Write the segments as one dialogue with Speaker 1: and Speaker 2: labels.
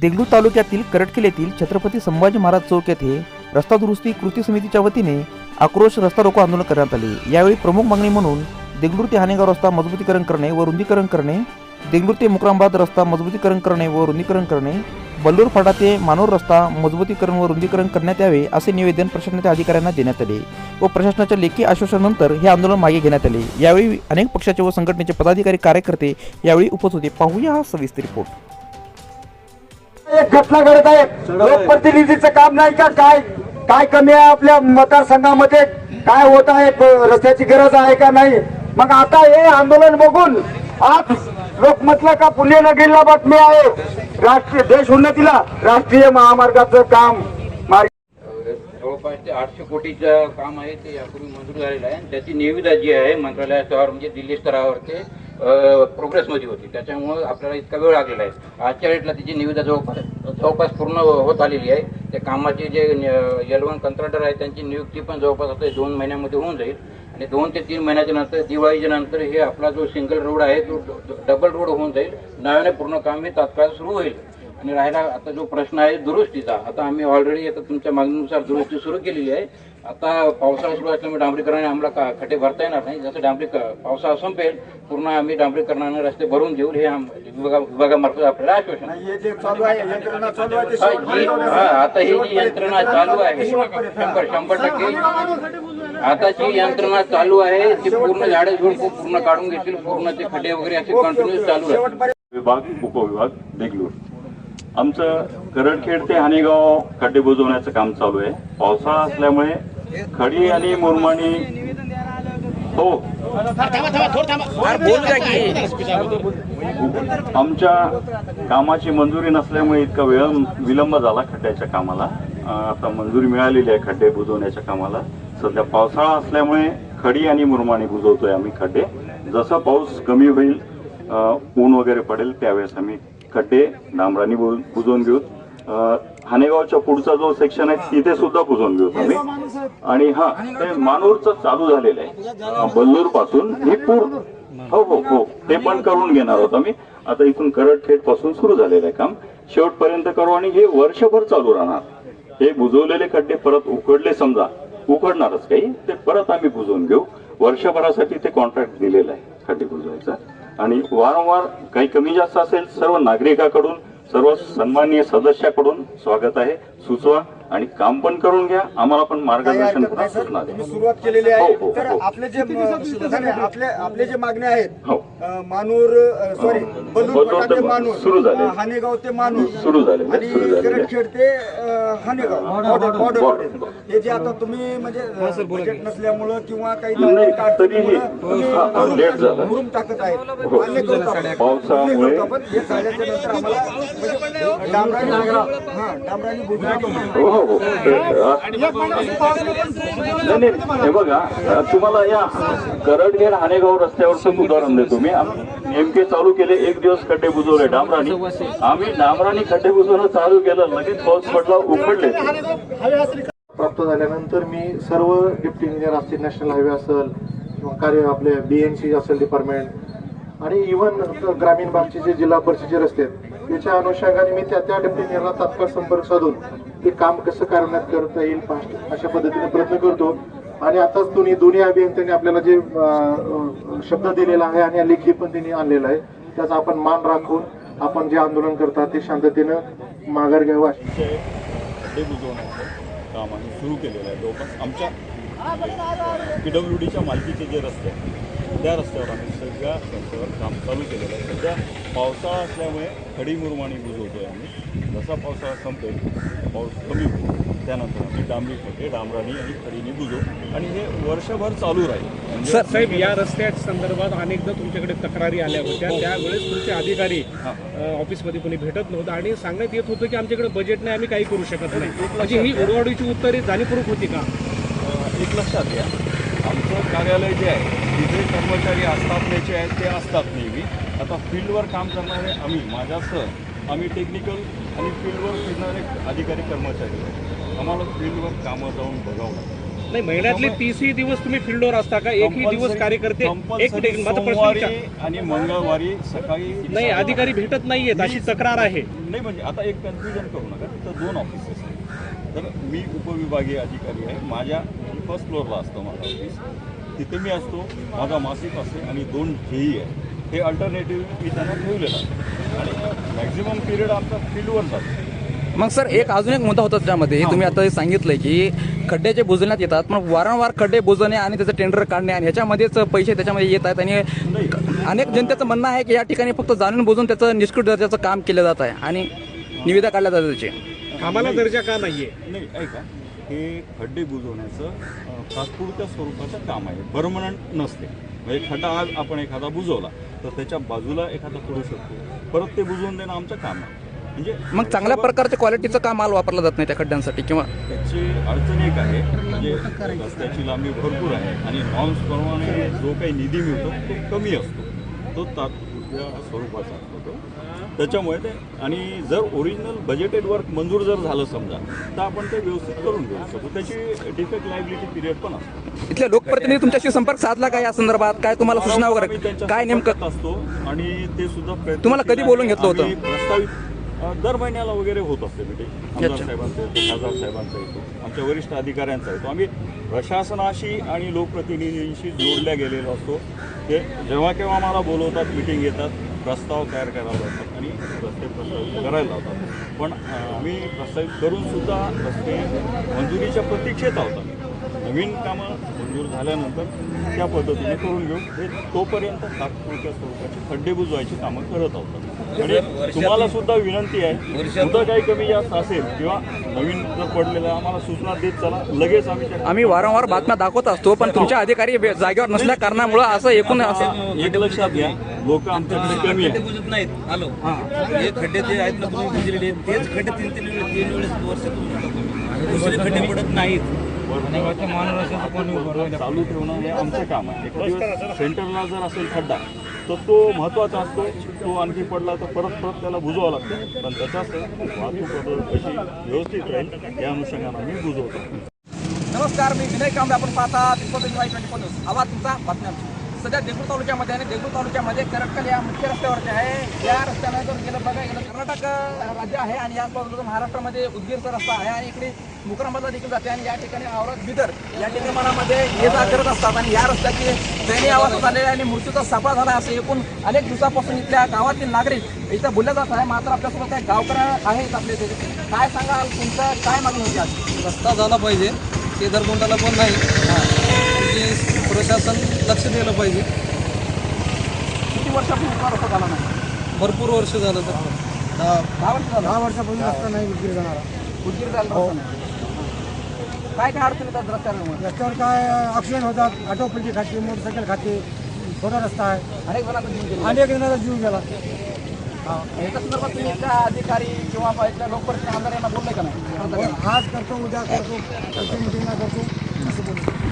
Speaker 1: देगलूर तालुक्यातील करटखेल येथील छत्रपती संभाजी महाराज चौक येथे रस्ता दुरुस्ती कृती समितीच्या वतीने आक्रोश रस्ता रोको आंदोलन करण्यात आले. यावेळी प्रमुख मागणी म्हणून देगलूर ते हानेगाव रस्ता मजबूतीकरण करणे व रुंदीकरण करणे देगलूर ते मुक्रामबाद रस्ता मजबूतीकरण करणे व रुंदीकरण करणे बल्लूर फाटा ते मानोर रस्ता मजबूतीकरण व रुंदीकरण करण्यात यावे असे निवेदन प्रशासनाच्या अधिकाऱ्यांना देण्यात आले व प्रशासनाच्या लेखी आश्वासनानंतर हे आंदोलन मागे घेण्यात आले. यावेळी अनेक पक्षाचे व संघटनेचे पदाधिकारी कार्यकर्ते यावेळी उपस्थित होते. पाहूया हा सविस्तर रिपोर्ट
Speaker 2: घटना घडत आहे. लोकप्रतिनिधीचं काम नाही का? काय? काय कमी आहे आपल्या मतदारसंघामध्ये? काय होत आहे? रस्त्याची गरज आहे का नाही? मग आता हे आंदोलन बघून आज लोक म्हटलं का पुणे नगरीला बातमी आहे? राष्ट्रीय देश उन्नतीला राष्ट्रीय महामार्गाचं काम मार्ग
Speaker 3: जवळपास ते आठशे कोटीचं काम आहे ते यापूर्वी मंजूर झालेलं आहे. आणि त्याची निविदा जी आहे मंत्रालयास्तरावर म्हणजे दिल्ली स्तरावर ते प्रोग्रेसमध्ये होती. त्याच्यामुळं आपल्याला इतका वेळ लागलेला आहे. आजच्या डेटला तिची निविदा जवळपास जवळपास पूर्ण होत आलेली आहे. त्या कामाचे जे यलवन कंत्राटर आहे त्यांची नियुक्ती पण जवळपास आता दोन महिन्यामध्ये होऊन जाईल. आणि दोन ते तीन महिन्याच्या नंतर दिवाळीच्या नंतर हे आपला जो सिंगल रोड आहे तो डबल रोड होऊन जाईल. नव्याने पूर्ण काम हे तात्काळ सुरू होईल. आणि राहिला आता जो प्रश्न आहे दुरुस्तीचा. आता आम्ही ऑलरेडी आता तुमच्या मागणीनुसार दुरुस्ती सुरू केलेली आहे. आता पावसाळा सुरू असल्यामुळे डांबरीकरणाने आम्हाला का खड्डे भरता येणार नाही. जसं डांबरी पावसाळा संपेल पूर्ण आम्ही डांबरीकरणाने रस्ते भरून देऊ हे विभागामार्फत आपल्याला आश्वासन आता ही जी यंत्रणा चालू आहे शंभर शंभर टक्के. आता जी यंत्रणा चालू आहे ती पूर्ण झाडे झुडपं पूर्ण काढून घेतील पूर्ण ते खड्डे वगैरे असे कंटिन्यू चालू आहे.
Speaker 4: विभाग उपविभाग देगलूर आमचं करडखेड ते हानेगाव खड्डे बुजवण्याचं काम चालू आहे. पावसाळा असल्यामुळे खडी आणि मुरमाणी हो. आमच्या कामाची मंजुरी नसल्यामुळे इतका वेळ विलंब झाला खड्ड्याच्या कामाला. आता मंजुरी मिळालेली आहे खड्डे बुजवण्याच्या कामाला. सध्या पावसाळा असल्यामुळे खडी आणि मुरमाणी बुजवतोय आम्ही खड्डे. जसं पाऊस कमी होईल ऊन वगैरे पडेल त्यावेळेस आम्ही खड्डे डांबराने बुजवून घेऊ. हानेगावच्या पुढचा जो सेक्शन आहे तिथे सुद्धा बुजवून घेऊ आम्ही. आणि हा ते मानूरचं चालू झालेलं आहे. बल्लूरपासून हे पूर्ण. हो हो हो. ते पण करून घेणार आहोत आम्ही. आता इथून करडखेडपासून सुरू झालेलं आहे काम. शेवटपर्यंत करू आणि हे वर्षभर चालू राहणार. हे बुजवलेले खड्डे परत उकडले समजा. उकडणारच काही. ते परत आम्ही बुजवून घेऊ. वर्षभरासाठी ते कॉन्ट्रॅक्ट दिलेलं आहे खड्डे बुजवायचं. आणि वारंवार काही कमी जास्त असेल सर्व नागरिकाकडून सर्व सन्माननीय सदस्याकडून स्वागत आहे. सुचवा. आणि काम पण करून घ्या आम्हाला पण मार्गदर्शन
Speaker 2: सुरुवात केलेली
Speaker 4: हो,
Speaker 2: आहे
Speaker 4: हो,
Speaker 2: तर
Speaker 4: हो.
Speaker 2: आपले जे आपले आपले जे मागणे आहेत
Speaker 4: हो.
Speaker 2: अ, मानूर सॉरी बलूर
Speaker 4: ते
Speaker 2: ते मानूर
Speaker 4: सुरू झाले.
Speaker 2: अ, हानेगाव ते मानूर
Speaker 4: सुरू झाले
Speaker 2: आणि
Speaker 4: सुरू झाले
Speaker 2: करटखेड ते अ, हानेगाव बॉर्डर बॉर्डर
Speaker 4: बॉर्डर.
Speaker 2: हे जे आता तुम्ही म्हणजे अ, बजेट नसल्यामुळं किंवा काही
Speaker 4: नाही, तरीही हा, हा, लेट झाला.
Speaker 2: मुरुम टाकत आहेत
Speaker 4: हो.
Speaker 2: मान्य करतो आपण.
Speaker 4: पावसामुळे-
Speaker 2: मान्य करतो आपण. हे झाल्याच्यानंतर आम्हाला म्हणजे डांबराने हा डांबराने
Speaker 4: हो हो हो. नाही नाही बघा तुम्हाला या करडगेर हानेगाव रस्त्यावरचं उदाहरण देतो मी. नेमके चालू केले एक दिवस खड्डे बुजवले डांबरानी. आम्ही डांबरानी खड्डे बुजवणं चालू केलं लगेच पाऊस पडला उकडले
Speaker 5: प्राप्त झाल्यानंतर मी सर्व डिप्टी इंजिनियर असतील नॅशनल हायवे असेल किंवा कार्य आपले बी एन सी असेल डिपार्टमेंट आणि इव्हन ग्रामीण भागचे जे जिल्हा परिषदेचे रस्ते आहेत त्याच्या अनुषंगाने मी त्या त्या डिप्टी इंजिनियरला तात्काळ संपर्क साधून ते काम कसं कार्यान्वित करता येईल फास्ट अशा पद्धतीने प्रयत्न करतो. आणि आताच दोन्ही दोन्ही अभियंत्यांनी आपल्याला जे शब्द दिलेला आहे आणि लेखी पण त्यांनी आणलेला आहे त्याचा आपण मान राखून आपण जे आंदोलन करतात ते शांततेनं माघार घ्यावं अशी
Speaker 4: काम आम्ही सुरू केलेलं आहे. जवळपास आमच्या पी डब्ल्यू डीच्या मालकीचे जे रस्ते आहेत त्या रस्त्यावर आम्ही सगळ्या रस्त्यावर काम चालू केलेलं आहे. सध्या पावसाळा असल्यामुळे खडी मुरमाणी बुजवतोय आम्ही. जसा पावसाळा संपेल पाऊस कमी होईल त्यानंतर आम्ही डांबरी खड्डे डांबरानी आणि खडीने बुजवू. आणि हे वर्षभर चालू राहील. म्हणजे
Speaker 6: सर साहेब या रस्त्याच्या संदर्भात अनेकदा तुमच्याकडे तक्रारी आल्या होत्या. त्यावेळेस तुमचे अधिकारी ऑफिसमध्ये कोणी भेटत नव्हतं आणि सांगण्यात येत होतं की आमच्याकडे बजेट नाही आम्ही काही करू शकत नाही. म्हणजे ही उडवाडीची उत्तरे जाणीवपूर्वक होती का?
Speaker 4: एक लक्षात घ्या. आमचं कार्यालय जे आहे तिथे कर्मचारी आस्थापनेचे आहेत ते असतात नेहमी. आता फील्डवर काम करणारे आम्ही माझ्यासह आम्ही टेक्निकल आणि फील्डवर फिरणारे अधिकारी कर्मचारी. आम्हाला फील्डवर कामं जाऊन बघावं लागतं.
Speaker 6: नाही महिन्यातले तीसही दिवस तुम्ही फील्डवर असता का? एकही दिवस कार्यकर्ते एक
Speaker 4: सोमवारी आणि मंगळवारी सकाळी
Speaker 6: नाही अधिकारी भेटत नाहीयेत अशी तक्रार आहे.
Speaker 4: नाही म्हणजे आता एक कन्फ्युजन करू नका. तिथं दोन ऑफिसेस आहेत. तर मी उपविभागीय अधिकारी आहे. माझ्या फर्स्ट फ्लोअरला असतं माझं ऑफिस तिथे मी असतो माझा मासिक असते आणि दोन जेई आहे हे अल्टरनेटिव्ह मी त्यांना ठेवलेलं आहे. आणि मॅक्झिमम पिरियड आमचा फील्डवर जातो.
Speaker 7: मग सर एक अजून एक मुद्दा होता त्यामध्ये तुम्ही आता हे सांगितलंय की खड्डे जे बुजवण्यात येतात पण वारंवार खड्डे बुजवणे आणि त्याचं टेंडर काढणे आणि ह्याच्यामध्येच पैसे त्याच्यामध्ये येत आहेत. आणि अनेक जनतेचं म्हणणं आहे की या ठिकाणी फक्त जाणून बुजून त्याचं निष्कृत दर्जाचं काम केलं जात आहे आणि निविदा काढल्या जातात त्याची.
Speaker 6: कामाला दर्जा का नाहीये?
Speaker 4: नाही ऐका. हे खड्डे बुजवण्याचं तात्पुरत्या स्वरूपाचं काम आहे. परमनंट नसते. म्हणजे खड्डा आज आपण एखादा बुजवला तर त्याच्या बाजूला एखादा पडू शकतो. परत ते बुजवून देणं आमचं काम आहे. म्हणजे
Speaker 7: मग चांगल्या प्रकारच्या क्वालिटीचं काम माल वापरला जात नाही त्या खड्ड्यांसाठी? किंवा
Speaker 4: त्याची अडचण एक आहे म्हणजे रस्त्याची लांबी भरपूर आहे आणि नॉर्म्सप्रमाणे जो काही निधी मिळतो तो कमी असतो. तो स्वरूपाचा असतो तो. त्याच्यामुळे ते आणि जर ओरिजिनल बजेटेड वर्क मंजूर जर झालं समजा तर आपण ते व्यवस्थित करून घेऊ शकतो. त्याची डिफेक्ट लायबिलिटी पिरियड पण असतो.
Speaker 7: इथले लोकप्रतिनिधी तुमच्याशी संपर्क साधला का या संदर्भात? काय तुम्हाला सूचना वगैरे काय नेमकं?
Speaker 4: असतो आणि ते सुद्धा
Speaker 7: तुम्हाला कधी बोलून घेतलं होतं?
Speaker 4: प्रस्तावित दर महिन्याला वगैरे होत असते मिटिंग आमदार. साहेबांचा येतो खासदार साहेबांचा येतो आमच्या वरिष्ठ अधिकाऱ्यांचा येतो. आम्ही प्रशासनाशी आणि लोकप्रतिनिधींशी जोडल्या गेलेलो असतो. ते जेव्हा केव्हा आम्हाला बोलवतात मिटिंग घेतात प्रस्ताव तयार करायला लावतात आणि रस्ते प्रस्तावित करायला लावतात. पण आम्ही प्रस्तावित करून सुद्धा रस्ते मंजुरीच्या प्रतीक्षेत आहोत. आम्ही नवीन कामं मंजूर झाल्यानंतर त्या पद्धतीने करून घेऊ हे तोपर्यंत तात्पुरत्या स्वरूपाची खड्डे बुजवायची कामं करत आहोत. आणि तुम्हाला सुद्धा विनंती आहे कुठं काही कमी जास्त असेल किंवा नवीन जर पडलेलं आहे, आम्हाला सूचना देत चला लगेच आम्ही
Speaker 7: आम्ही वारंवार बातम्या दाखवत असतो पण तुमच्या अधिकारी जागेवर नसल्या कारणामुळं असं एकूण असं
Speaker 4: एक लक्षात घ्या लोक आमच्याकडे कमी आहेत.
Speaker 8: बुजत नाहीत. आलो हे. खड्डे ते आहेत ना तुम्ही बुजलेले तेच खड्डे तीन तीन वेळेस तीन वेळेस दुसरे खड्डे पडत नाहीत.
Speaker 4: चालू ठेवणं हे आमचं काम आहे. एक दिवस सेंटरला जर असेल खड्डा तर तो महत्त्वाचा असतो तो आणखी पडला तर परत परत त्याला बुजवावं लागतं. पण त्याच्यात वाहतूक कशी व्यवस्थित राहील या अनुषंगाने आम्ही बुजवतो.
Speaker 7: नमस्कार मी विनय कांबळे. आपण पाहता ट्वेंटी फोर न्यूज. आवाज तुमचा बातम्या. सध्या देगलूर तालुक्यामध्ये आणि देगलूर तालुक्यामध्ये करटकल या मुख्य रस्त्यावरती आहे. या रस्त्याने जर गेलं बघा गेलं कर्नाटक राज्य आहे आणि याच बाजूला महाराष्ट्रामध्ये उदगीरचा रस्ता आहे आणि इकडे मुकरामबादला देखील जाते आणि या ठिकाणी औरत बिदर या ठिकाणामध्ये ये जा करत असतात आणि या रस्त्याची दयनीय अवस्था झालेली आणि मृत्यूचा सापळा झाला असे एकूण अनेक दिवसापासून इथल्या गावातील नागरिक इथं बोलल्या जात आहे. मात्र आपल्यासोबत काही गावकऱ्या आहेत आपले इथे. काय सांगाल तुमचं? काय मागणी होती आज?
Speaker 8: रस्ता झाला पाहिजे. ते दर कोणत्याला पण नाही. प्रशासन लक्ष दिलं पाहिजे.
Speaker 7: किती वर्षापूर्वी इथला रस्ता झाला नाही?
Speaker 8: भरपूर वर्ष झालं तर.
Speaker 7: दहा वर्ष झालं.
Speaker 5: दहा वर्षापासून रस्ता नाही विक्री जाणारा
Speaker 7: उदगीर जायला रस्ता नाही. काय काय अडचण येतात रस्त्यावर?
Speaker 5: रस्त्यावर काय ॲक्सिडेंट होतात ऑटो पलटी खाते मोटरसायकल खाते छोटा रस्ता आहे.
Speaker 7: अनेक जणांचा जीव गेला.
Speaker 5: अनेक जणांचा जीव गेला.
Speaker 7: याच्या संदर्भात तुम्ही इथल्या अधिकारी किंवा इथल्या लोकप्रतिनिधी आमदार यांना बोलले का नाही?
Speaker 5: आज करतो उद्या करतो करतो मिटिंगला करतो. असं बोलतो.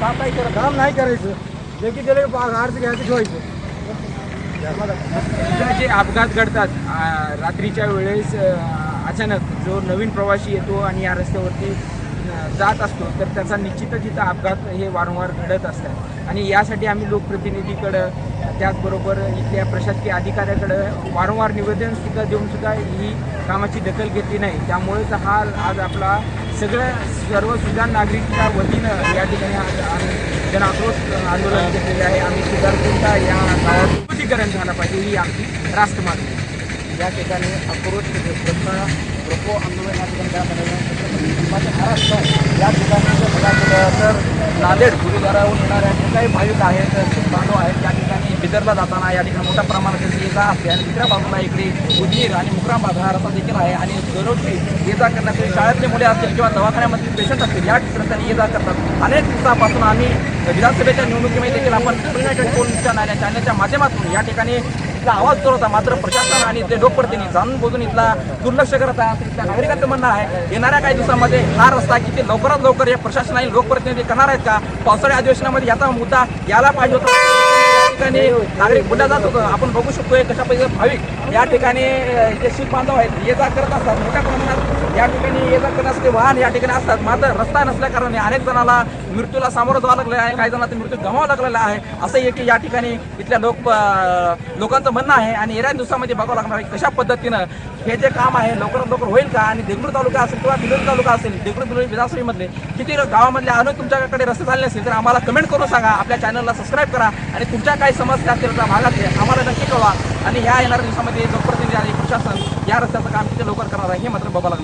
Speaker 7: काम काही करत.
Speaker 5: काम नाही करायचं. जे की त्याला अर्ज घ्यायचं ठेवायचं.
Speaker 9: जे अपघात घडतात. रात्रीच्या वेळेस अचानक जो नवीन प्रवासी येतो आणि या रस्त्यावरती जात असतो तर त्याचा निश्चितच इथं अपघात हे वारंवार घडत असतात. आणि यासाठी आम्ही लोकप्रतिनिधीकडं त्याचबरोबर इथल्या प्रशासकीय अधिकाऱ्याकडं वारंवार निवेदनसुद्धा देऊनसुद्धा देऊन सुद्धा ही कामाची दखल घेतली नाही. त्यामुळेच हा आज आपला सगळं सर्व सुधार नागरिकच्या वतीनं या ठिकाणी आज आम्ही जनआक्रोश आंदोलन घेतलेले आहे. आम्ही सुधारपूरचा या गावात विद्युतीकरण झालं पाहिजे ही आमची रास्त
Speaker 7: या ठिकाणी आक्रोश म्हणजे प्रश्न रोको आंदोलन या ठिकाणी महाराष्ट्र या ठिकाणी जर तर नांदेड गुरुद्वाराहून येणाऱ्या जे काही भाविक आहेत खूप बांधव आहेत त्या ठिकाणी बिदरला जाताना या ठिकाणी मोठ्या प्रमाणात ये जा असते आणि दुसऱ्या बाजूला इकडे उदगीर आणि मुक्राम हा देखील आहे. आणि दररोजची ये जा करण्यासाठी शाळेतले मुले असतील किंवा दवाखान्यामधील पेशंट असतील या ठिकाणी ये जा करतात. अनेक दिवसापासून आम्ही विधानसभेच्या निवडणुकीमध्ये देखील आपण युनायटेड फोनच्या नाण्या चॅनलच्या माध्यमातून या ठिकाणी इथला आवाज करत होता मात्र प्रशासन आणि इथले लोकप्रतिनिधी जाणून बोलून इथला दुर्लक्ष करत आहात इथल्या नागरिकांचं म्हणणं आहे येणाऱ्या काही दिवसांमध्ये हा रस्ता किती लवकरात लवकर या प्रशासन आणि लोकप्रतिनिधी करणार आहेत का? पावसाळ्या अधिवेशनामध्ये याचा मुद्दा याला पाहिजे होता. ठिकाणी नागरिक बोलला जात होतं. आपण बघू शकतोय कशा पद्धतीने भाविक या ठिकाणी जे शीख बांधव आहेत ये जा करत असतात मोठ्या प्रमाणात या ठिकाणी ये जा करत असते वाहन या ठिकाणी असतात. मात्र रस्ता नसल्या कारणाने अनेक जणाला मृत्यूला सामोरं जावं लागलं आहे काही जणांचा मृत्यू गमावा लागलेला आहे. असं एक या ठिकाणी इथल्या लोक लोकांचं म्हणणं आहे आणि येत्या दिवसामध्ये बघावं लागणार आहे कशा पद्धतीनं हे जे काम आहे लवकरात लवकर होईल का? आणि देगलूर तालुका असेल किंवा बिलोरी तालुका असेल देगलूर बिलोरी विधानसभेमधले किती गावामधले अनेक तुमच्याकडे रस्ते झाले असतील तर आम्हाला कमेंट करून सांगा. आपल्या चॅनलला सबस्क्राईब करा आणि तुमच्या काही समस्या असतील त्या भागात आम्हाला नक्की कळवा. आणि ह्या येणाऱ्या दिवसामध्ये लोकप्रतिनिधी आणि प्रशासन या रस्त्याचं काम किती लवकर करणार आहे हे मात्र बघावं लागणार.